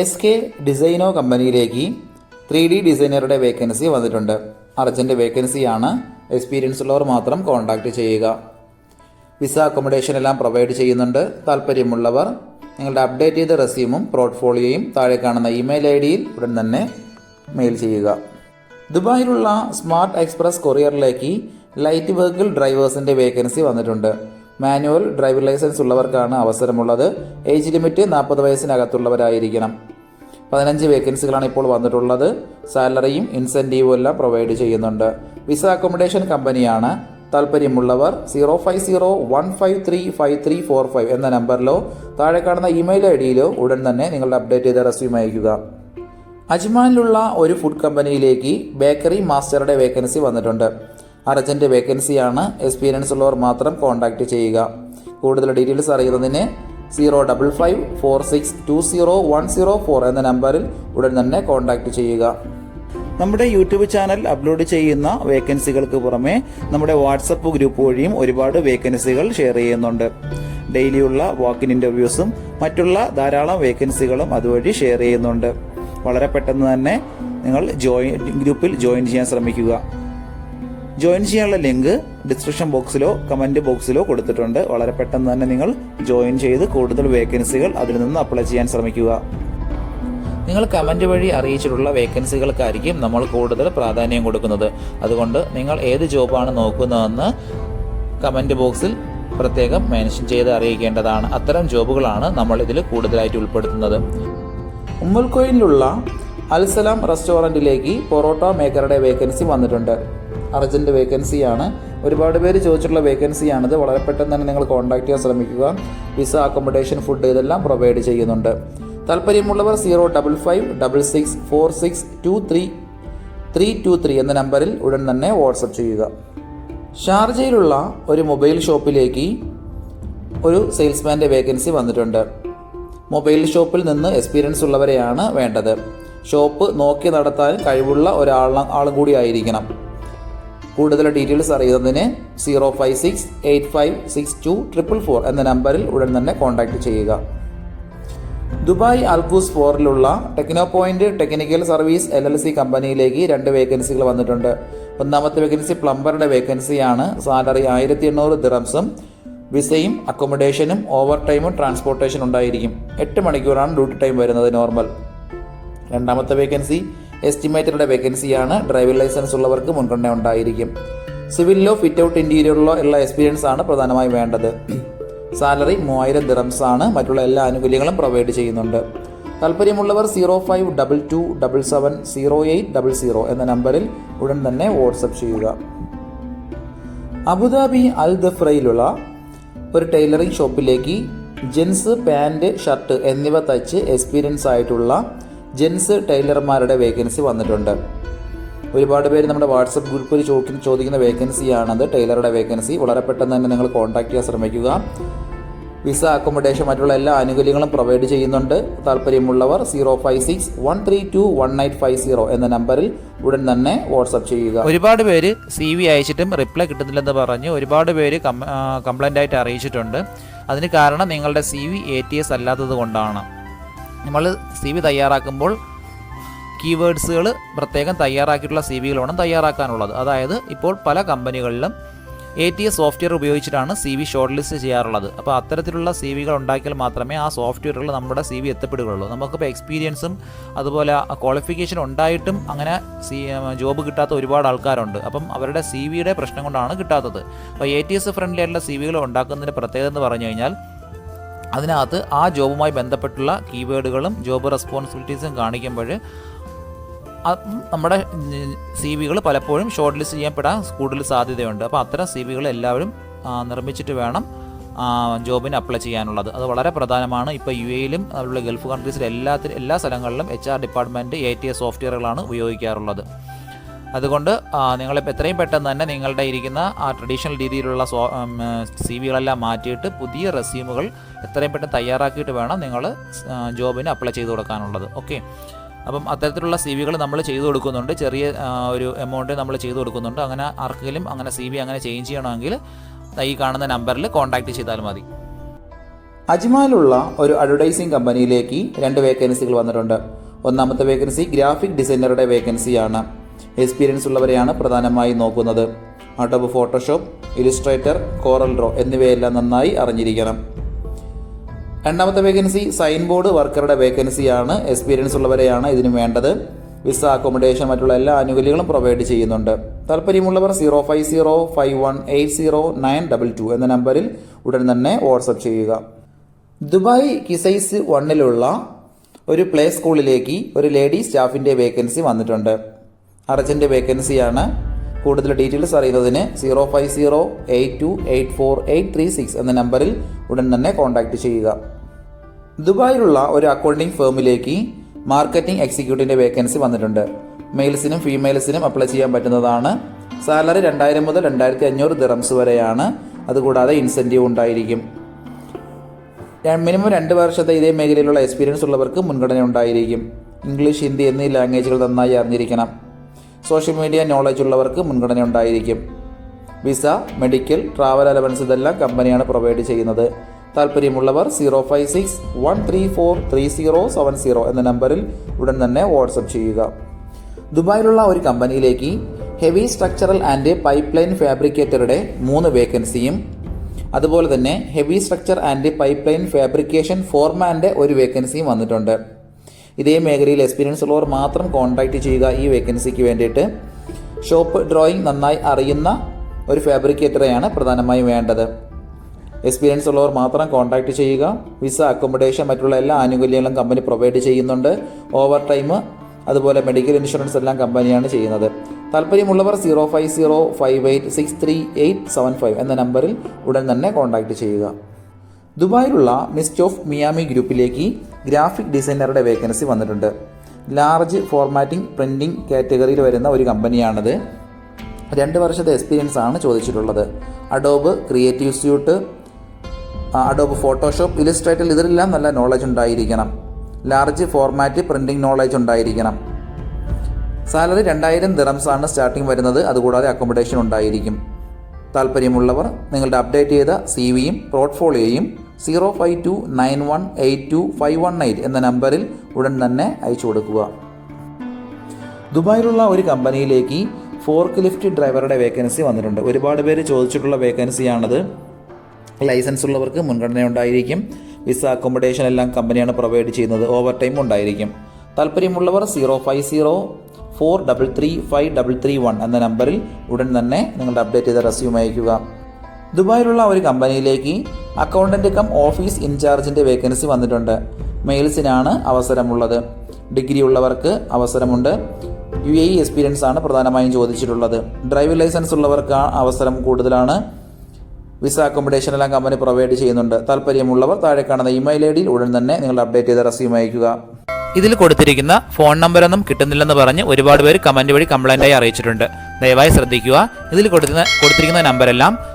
S K ഡിസൈനോ കമ്പനിയിലേക്ക് three D ഡിസൈനറുടെ വേക്കൻസി വന്നിട്ടുണ്ട്. അർജന്റ് വേക്കൻസിയാണ് എക്സ്പീരിയൻസ് ഉള്ളവർ മാത്രം കോൺടാക്റ്റ് ചെയ്യുക. വിസ അക്കോമഡേഷൻ എല്ലാം പ്രൊവൈഡ് ചെയ്യുന്നുണ്ട്. താല്പര്യമുള്ളവർ നിങ്ങളുടെ അപ്ഡേറ്റ് ചെയ്ത റെസ്യൂമും പോർട്ട്ഫോളിയോയും താഴെ കാണുന്ന ഇമെയിൽ ഐ ഡിയിൽ ഉടൻ തന്നെ മെയിൽ ചെയ്യുക. ദുബായിലുള്ള സ്മാർട്ട് എക്സ്പ്രസ് കൊറിയറിലേക്ക് ലൈറ്റ് വെഹിക്കിൾ ഡ്രൈവേഴ്സിന്റെ വേക്കൻസി വന്നിട്ടുണ്ട്. മാനുവൽ ഡ്രൈവിംഗ് ലൈസൻസ് ഉള്ളവർക്കാണ് അവസരമുള്ളത്. ഏജ് ലിമിറ്റ് നാൽപ്പത് വയസ്സിനകത്തുള്ളവരായിരിക്കണം. പതിനഞ്ച് വേക്കൻസികളാണ് ഇപ്പോൾ വന്നിട്ടുള്ളത്. സാലറിയും ഇൻസെന്റീവും എല്ലാം പ്രൊവൈഡ് ചെയ്യുന്നുണ്ട്. വിസ അക്കോമഡേഷൻ കമ്പനിയാണ്. താല്പര്യമുള്ളവർ zero five zero one five three five three four five എന്ന നമ്പറിലോ താഴെ കാണുന്ന ഇമെയിൽ ഐ ഡിയിലോ ഉടൻ തന്നെ നിങ്ങളുടെ അപ്ഡേറ്റ് ചെയ്ത റെസ്യൂം അയക്കുക അജ്മാനിലുള്ള ഒരു ഫുഡ് കമ്പനിയിലേക്ക് ബേക്കറി മാസ്റ്ററുടെ വേക്കൻസി വന്നിട്ടുണ്ട്. അർജന്റ് വേക്കൻസിയാണ് എക്സ്പീരിയൻസ് ഉള്ളവർ മാത്രം കോൺടാക്ട് ചെയ്യുക. കൂടുതൽ ഡീറ്റെയിൽസ് അറിയുന്നതിന് zero double five four six two zero one zero four എന്ന നമ്പറിൽ ഉടൻ തന്നെ കോൺടാക്ട് ചെയ്യുക. നമ്മുടെ യൂട്യൂബ് ചാനൽ അപ്ലോഡ് ചെയ്യുന്ന വേക്കൻസികൾക്ക് പുറമെ നമ്മുടെ വാട്സപ്പ് ഗ്രൂപ്പ് വഴിയും ഒരുപാട് വേക്കൻസികൾ ഷെയർ ചെയ്യുന്നുണ്ട്. ഡെയിലിയുള്ള വാക്കിൻ ഇന്റർവ്യൂസും മറ്റുള്ള ധാരാളം വേക്കൻസികളും അതുവഴി ഷെയർ ചെയ്യുന്നുണ്ട്. വളരെ പെട്ടെന്ന് തന്നെ നിങ്ങൾ ജോയിൻ ഗ്രൂപ്പിൽ ജോയിൻ ചെയ്യാൻ ശ്രമിക്കുക. ജോയിൻ ചെയ്യാനുള്ള ലിങ്ക് ഡിസ്ക്രിപ്ഷൻ ബോക്സിലോ കമന്റ് ബോക്സിലോ കൊടുത്തിട്ടുണ്ട്. വളരെ പെട്ടെന്ന് തന്നെ നിങ്ങൾ ജോയിൻ ചെയ്ത് കൂടുതൽ വേക്കൻസികൾ അതിൽ നിന്ന് അപ്ലൈ ചെയ്യാൻ ശ്രമിക്കുക. നിങ്ങൾ കമന്റ് വഴി അറിയിച്ചിട്ടുള്ള വേക്കൻസികൾക്കായിരിക്കും നമ്മൾ കൂടുതൽ പ്രാധാന്യം കൊടുക്കുന്നത്. അതുകൊണ്ട് നിങ്ങൾ ഏത് ജോബാണ് നോക്കുന്നതെന്ന് കമന്റ് ബോക്സിൽ പ്രത്യേകം മെൻഷൻ ചെയ്ത് അറിയിക്കേണ്ടതാണ്. അത്തരം ജോബുകളാണ് നമ്മൾ ഇതിൽ കൂടുതലായിട്ട് ഉൾപ്പെടുത്തുന്നത്. ഉമ്മൽക്കോയിലുള്ള അൽസലാം റെസ്റ്റോറന്റിലേക്ക് പൊറോട്ട മേക്കറുടെ വേക്കൻസി വന്നിട്ടുണ്ട്. അർജന്റ് വേക്കൻസിയാണ്. ഒരുപാട് പേര് ചോദിച്ചിട്ടുള്ള വേക്കൻസിയാണിത്. വളരെ പെട്ടെന്ന് തന്നെ നിങ്ങൾ കോൺടാക്ട് ചെയ്യാൻ ശ്രമിക്കുക. വിസ അക്കോമഡേഷൻ ഫുഡ് ഇതെല്ലാം പ്രൊവൈഡ് ചെയ്യുന്നുണ്ട്. താല്പര്യമുള്ളവർ zero double five double six four six two three three two three എന്ന നമ്പറിൽ ഉടൻ തന്നെ വാട്സപ്പ് ചെയ്യുക. ഷാർജയിലുള്ള ഒരു മൊബൈൽ ഷോപ്പിലേക്ക് ഒരു സെയിൽസ്മാന്റെ വേക്കൻസി വന്നിട്ടുണ്ട്. മൊബൈൽ ഷോപ്പിൽ നിന്ന് എക്സ്പീരിയൻസ് ഉള്ളവരെയാണ് വേണ്ടത്. ഷോപ്പ് നോക്കി നടത്താൻ കഴിവുള്ള ഒരാൾ ആളും കൂടി ആയിരിക്കണം. കൂടുതൽ ഡീറ്റെയിൽസ് അറിയുന്നതിന് zero five six eight five six two triple four എന്ന നമ്പറിൽ ഉടൻ തന്നെ കോൺടാക്ട് ചെയ്യുക. Dubai Al Quoz ഫോറിലുള്ള Techno Point Technical Service L L C കമ്പനിയിലേക്ക് രണ്ട് വേക്കൻസികൾ വന്നിട്ടുണ്ട്. ഒന്നാമത്തെ വേക്കൻസി പ്ലംബറുടെ വേക്കൻസിയാണ്. സാലറി ആയിരത്തി എണ്ണൂറ് ദിറംസും വിസയും അക്കോമഡേഷനും ഓവർ ടൈമും ട്രാൻസ്പോർട്ടേഷനും ഉണ്ടായിരിക്കും. എട്ട് മണിക്കൂറാണ് ഡ്യൂട്ടി ടൈം വരുന്നത് നോർമൽ. രണ്ടാമത്തെ വേക്കൻസി എസ്റ്റിമേറ്ററുടെ വേക്കൻസിയാണ് ഡ്രൈവിംഗ് ലൈസൻസ് ഉള്ളവർക്ക് മുൻഗണന ഉണ്ടായിരിക്കും. സിവിലിലോ ഫിറ്റ് ഔട്ട് ഇന്റീരിയറിലോ ഉള്ള എക്സ്പീരിയൻസ് ആണ് പ്രധാനമായി വേണ്ടത്. സാലറി മൂവായിരം ദിറംസ് ആണ്. മറ്റുള്ള എല്ലാ ആനുകൂല്യങ്ങളും പ്രൊവൈഡ് ചെയ്യുന്നുണ്ട്. താല്പര്യമുള്ളവർ zero five double two double seven zero eight double zero എന്ന നമ്പറിൽ ഉടൻ തന്നെ വാട്സപ്പ് ചെയ്യുക. അബുദാബി അൽ ദഫ്രയിലുള്ള ഒരു ടൈലറിംഗ് ഷോപ്പിലേക്ക് ജെൻസ് പാന്റ് ഷർട്ട് എന്നിവ തയ്ച്ച് എക്സ്പീരിയൻസ് ആയിട്ടുള്ള ജെൻസ് ടൈലർമാരുടെ വേക്കൻസി വന്നിട്ടുണ്ട്. ഒരുപാട് പേര് നമ്മുടെ വാട്സപ്പ് ഗ്രൂപ്പിൽ ചോദിക്കുന്ന ചോദിക്കുന്ന വേക്കൻസിയാണത്. ടൈലറുടെ വേക്കൻസി. വളരെ പെട്ടെന്ന് തന്നെ നിങ്ങൾ കോൺടാക്ട് ചെയ്യാൻ ശ്രമിക്കുക. വിസ അക്കോമഡേഷൻ മറ്റുള്ള എല്ലാ ആനുകൂല്യങ്ങളും പ്രൊവൈഡ് ചെയ്യുന്നുണ്ട്. താല്പര്യമുള്ളവർ zero five six one three two one nine five zero എന്ന നമ്പറിൽ ഉടൻ തന്നെ വാട്സപ്പ് ചെയ്യുക. ഒരുപാട് പേര് സി വി അയച്ചിട്ടും റിപ്ലൈ കിട്ടുന്നില്ലെന്ന് പറഞ്ഞ് ഒരുപാട് പേര് കംപ്ലൈന്റ് ആയിട്ട് അറിയിച്ചിട്ടുണ്ട്. അതിന് കാരണം നിങ്ങളുടെ C V A T S അല്ലാത്തത് കൊണ്ടാണ്. നമ്മൾ സി വി തയ്യാറാക്കുമ്പോൾ കീവേഡ്സുകൾ പ്രത്യേകം തയ്യാറാക്കിയിട്ടുള്ള സി വികൾ വേണം തയ്യാറാക്കാനുള്ളത്. അതായത് ഇപ്പോൾ പല കമ്പനികളിലും എ ടി എസ് സോഫ്റ്റ്വെയർ ഉപയോഗിച്ചിട്ടാണ് സി വി ഷോർട്ട് ലിസ്റ്റ് ചെയ്യാറുള്ളത്. അപ്പോൾ അത്തരത്തിലുള്ള സി വികൾ ഉണ്ടാക്കിയാൽ മാത്രമേ ആ സോഫ്റ്റ്വെയറുകൾ നമ്മുടെ സി വി എത്തപ്പെടുകയുള്ളൂ. നമുക്കിപ്പോൾ എക്സ്പീരിയൻസും അതുപോലെ ക്വാളിഫിക്കേഷൻ ഉണ്ടായിട്ടും അങ്ങനെ സി ജോബ് കിട്ടാത്ത ഒരുപാട് ആൾക്കാരുണ്ട്. അപ്പം അവരുടെ സി വിയുടെ പ്രശ്നം കൊണ്ടാണ് കിട്ടാത്തത്. അപ്പോൾ എ ടി എസ് ഫ്രണ്ട്ലി ആയിട്ടുള്ള സി വികൾ ഉണ്ടാക്കുന്നതിന്റെ പ്രത്യേകത എന്ന് പറഞ്ഞു കഴിഞ്ഞാൽ അതിനകത്ത് ആ ജോബുമായി ബന്ധപ്പെട്ടുള്ള കീവേഡുകളും ജോബ് റെസ്പോൺസിബിലിറ്റീസും കാണിക്കുമ്പോൾ നമ്മുടെ സി വികൾ പലപ്പോഴും ഷോർട്ട് ലിസ്റ്റ് ചെയ്യപ്പെടാൻ കൂടുതൽ സാധ്യതയുണ്ട്. അപ്പോൾ അത്തരം സി വികൾ എല്ലാവരും നിർമ്മിച്ചിട്ട് വേണം ജോബിന് അപ്ലൈ ചെയ്യാനുള്ളത്. അത് വളരെ പ്രധാനമാണ്. ഇപ്പോൾ യു എയിലും അതുപോലെ ഗൾഫ് കൺട്രീസിലും എല്ലാത്തിലും എല്ലാ സ്ഥലങ്ങളിലും H R department A T S സോഫ്റ്റ്വെയറുകളാണ് ഉപയോഗിക്കാറുള്ളത്. അതുകൊണ്ട് നിങ്ങളിപ്പോൾ എത്രയും പെട്ടെന്ന് തന്നെ നിങ്ങളുടെ ഇരിക്കുന്ന ആ ട്രഡീഷണൽ രീതിയിലുള്ള സോ സി വികളെല്ലാം മാറ്റിയിട്ട് പുതിയ റെസ്യൂമുകൾ എത്രയും പെട്ടെന്ന് തയ്യാറാക്കിയിട്ട് വേണം നിങ്ങൾ ജോബിന് അപ്ലൈ ചെയ്ത് കൊടുക്കാനുള്ളത്. ഓക്കെ അപ്പം അത്തരത്തിലുള്ള സി വികൾ നമ്മൾ ചെയ്തു കൊടുക്കുന്നുണ്ട്. ചെറിയ ഒരു എമൗണ്ട് നമ്മൾ ചെയ്തു കൊടുക്കുന്നുണ്ട്. അങ്ങനെ ആർക്കെങ്കിലും അങ്ങനെ സി വി അങ്ങനെ ചേഞ്ച് ചെയ്യണമെങ്കിൽ ഈ കാണുന്ന നമ്പറിൽ കോൺടാക്റ്റ് ചെയ്താൽ മതി. അജ്മാലുള്ള ഒരു അഡ്വർടൈസിംഗ് കമ്പനിയിലേക്ക് രണ്ട് വേക്കൻസികൾ വന്നിട്ടുണ്ട്. ഒന്നാമത്തെ വേക്കൻസി ഗ്രാഫിക് ഡിസൈനറുടെ വേക്കൻസിയാണ് എക്സ്പീരിയൻസ് ഉള്ളവരെയാണ് പ്രധാനമായി നോക്കുന്നത്. Adobe Photoshop Illustrator Corel Draw എന്നിവയെല്ലാം നന്നായി അറിഞ്ഞിരിക്കണം. രണ്ടാമത്തെ വേക്കൻസി സൈൻ ബോർഡ് വർക്കറുടെ വേക്കൻസിയാണ് എക്സ്പീരിയൻസ് ഉള്ളവരെയാണ് ഇതിന് വേണ്ടത്. വിസ അക്കോമഡേഷൻ മറ്റുള്ള എല്ലാ ആനുകൂല്യങ്ങളും പ്രൊവൈഡ് ചെയ്യുന്നുണ്ട്. താല്പര്യമുള്ളവർ zero five zero five one eight zero nine double two എന്ന നമ്പറിൽ ഉടൻ തന്നെ വാട്സപ്പ് ചെയ്യുക. ദുബായ് കിസൈസ് വണ്ണിലുള്ള ഒരു പ്ലേ സ്കൂളിലേക്ക് ഒരു ലേഡി സ്റ്റാഫിന്റെ വേക്കൻസി വന്നിട്ടുണ്ട്. അർജന്റ് വേക്കൻസിയാണ്. കൂടുതൽ ഡീറ്റെയിൽസ് അറിയുന്നതിന് zero five zero eight two eight four eight three six എന്ന നമ്പറിൽ ഉടൻ തന്നെ കോൺടാക്റ്റ് ചെയ്യുക. ദുബായിലുള്ള ഒരു അക്കൗണ്ടിംഗ് ഫേമിലേക്ക് മാർക്കറ്റിംഗ് എക്സിക്യൂട്ടീവിന്റെ വേക്കൻസി വന്നിട്ടുണ്ട്. മെയിൽസിനും ഫീമെയിൽസിനും അപ്ലൈ ചെയ്യാൻ പറ്റുന്നതാണ്. സാലറി രണ്ടായിരം മുതൽ രണ്ടായിരത്തി അഞ്ഞൂറ് ദിറംസ് വരെയാണ്. അതുകൂടാതെ ഇൻസെന്റീവ് ഉണ്ടായിരിക്കും. മിനിമം രണ്ട് വർഷത്തെ ഇതേ മേഖലയിലുള്ള എക്സ്പീരിയൻസ് ഉള്ളവർക്ക് മുൻഗണന ഉണ്ടായിരിക്കും. ഇംഗ്ലീഷ് ഹിന്ദി എന്നീ ലാംഗ്വേജുകൾ നന്നായി അറിഞ്ഞിരിക്കണം. സോഷ്യൽ മീഡിയ നോളജ് ഉള്ളവർക്ക് മുൻഗണന ഉണ്ടായിരിക്കും. വിസ മെഡിക്കൽ ട്രാവൽ അലവൻസ് ഇതെല്ലാം കമ്പനിയാണ് പ്രൊവൈഡ് ചെയ്യുന്നത്. താല്പര്യമുള്ളവർ zero five six one three four three zero seven zero എന്ന നമ്പറിൽ ഉടൻ തന്നെ വാട്സപ്പ് ചെയ്യുക. ദുബായിലുള്ള ഒരു കമ്പനിയിലേക്ക് heavy structural and pipe line ഫാബ്രിക്കേറ്ററുടെ മൂന്ന് വേക്കൻസിയും അതുപോലെ തന്നെ heavy structure and pipeline fabrication ഫോർമാന്റെ ഒരു വേക്കൻസിയും വന്നിട്ടുണ്ട്. ഇതേ മേഖലയിൽ എക്സ്പീരിയൻസ് ഉള്ളവർ മാത്രം കോൺടാക്റ്റ് ചെയ്യുക ഈ വേക്കൻസിക്ക് വേണ്ടിയിട്ട്. ഷോപ്പ് ഡ്രോയിങ് നന്നായി അറിയുന്ന ഒരു ഫാബ്രിക്കേറ്ററെയാണ് പ്രധാനമായും വേണ്ടത്. എക്സ്പീരിയൻസ് ഉള്ളവർ മാത്രം കോൺടാക്റ്റ് ചെയ്യുക. വിസ അക്കോമഡേഷൻ മറ്റുള്ള എല്ലാ ആനുകൂല്യങ്ങളും കമ്പനി പ്രൊവൈഡ് ചെയ്യുന്നുണ്ട്. ഓവർ ടൈം അതുപോലെ മെഡിക്കൽ ഇൻഷുറൻസ് എല്ലാം കമ്പനിയാണ് ചെയ്യുന്നത്. താല്പര്യമുള്ളവർ zero five zero five eight six three eight seven five എന്ന നമ്പറിൽ ഉടൻ തന്നെ കോൺടാക്റ്റ് ചെയ്യുക. ദുബായിലുള്ള മിസ്റ്റ് ഓഫ് മിയാമി ഗ്രൂപ്പിലേക്ക് ഗ്രാഫിക് ഡിസൈനറുടെ വേക്കൻസി വന്നിട്ടുണ്ട്. ലാർജ് ഫോർമാറ്റിംഗ് പ്രിന്റിംഗ് കാറ്റഗറിയിൽ വരുന്ന ഒരു കമ്പനിയാണിത്. രണ്ട് വർഷത്തെ എക്സ്പീരിയൻസ് ആണ് ചോദിച്ചിട്ടുള്ളത്. Adobe Creative Suite Adobe Photoshop Illustrator ഇതിലെല്ലാം നല്ല നോളജ് ഉണ്ടായിരിക്കണം. ലാർജ് ഫോർമാറ്റ് പ്രിന്റിംഗ് നോളജ് ഉണ്ടായിരിക്കണം. സാലറി രണ്ടായിരം ദിറംസ് ആണ് സ്റ്റാർട്ടിംഗ് വരുന്നത്. അതുകൂടാതെ അക്കോമഡേഷൻ ഉണ്ടായിരിക്കും. താല്പര്യമുള്ളവർ നിങ്ങളുടെ അപ്ഡേറ്റ് ചെയ്ത സി വിയും പോർട്ട്ഫോളിയോയും zero five two nine one eight two five one eight എന്ന നമ്പറിൽ ഉടൻ തന്നെ അയച്ചു കൊടുക്കുക. ദുബായിലുള്ള ഒരു കമ്പനിയിലേക്ക് ഫോർക്ക് ലിഫ്റ്റ് ഡ്രൈവറുടെ വേക്കൻസി വന്നിട്ടുണ്ട്. ഒരുപാട് പേര് ചോദിച്ചിട്ടുള്ള വേക്കൻസിയാണത് ലൈസൻസ് ഉള്ളവർക്ക് മുൻഗണന ഉണ്ടായിരിക്കും. വിസ അക്കോമഡേഷൻ എല്ലാം കമ്പനിയാണ് പ്രൊവൈഡ് ചെയ്യുന്നത്. ഓവർ ടൈം ഉണ്ടായിരിക്കും. താല്പര്യമുള്ളവർ zero five zero four double three five double three one എന്ന നമ്പറിൽ ഉടൻ തന്നെ നിങ്ങളുടെ അപ്ഡേറ്റ് ചെയ്ത റെസ്യൂം അയക്കുക ദുബായിലുള്ള ഒരു കമ്പനിയിലേക്ക് അക്കൗണ്ടന്റ് കം ഓഫീസ് ഇൻചാർജിന്റെ വേക്കൻസി വന്നിട്ടുണ്ട്. മെയിൽസിനാണ് അവസരമുള്ളത്. ഡിഗ്രി ഉള്ളവർക്ക് അവസരമുണ്ട്. യു എ ഇ എക്സ്പീരിയൻസ് ആണ് പ്രധാനമായും ചോദിച്ചിട്ടുള്ളത്. ഡ്രൈവിംഗ് ലൈസൻസ് ഉള്ളവർക്ക് അവസരം കൂടുതലാണ്. വിസ അക്കോമഡേഷൻ എല്ലാം കമ്പനി പ്രൊവൈഡ് ചെയ്യുന്നുണ്ട്. താല്പര്യമുള്ളവർ താഴെ കാണുന്ന ഇമെയിൽ ഐ ഡിയിൽ ഉടൻ തന്നെ നിങ്ങൾ അപ്ഡേറ്റ് ചെയ്ത റെസ്യൂം അയക്കുക ഇതിൽ കൊടുത്തിരിക്കുന്ന ഫോൺ നമ്പറൊന്നും കിട്ടുന്നില്ലെന്ന് പറഞ്ഞ് ഒരുപാട് പേര് കമന്റ് വഴി കംപ്ലൈന്റായി അറിയിച്ചിട്ടുണ്ട്. ദയവായി ശ്രദ്ധിക്കുക. ഇതിൽ കൊടുക്കുന്ന കൊടുത്തിരിക്കുന്ന നമ്പരെല്ലാം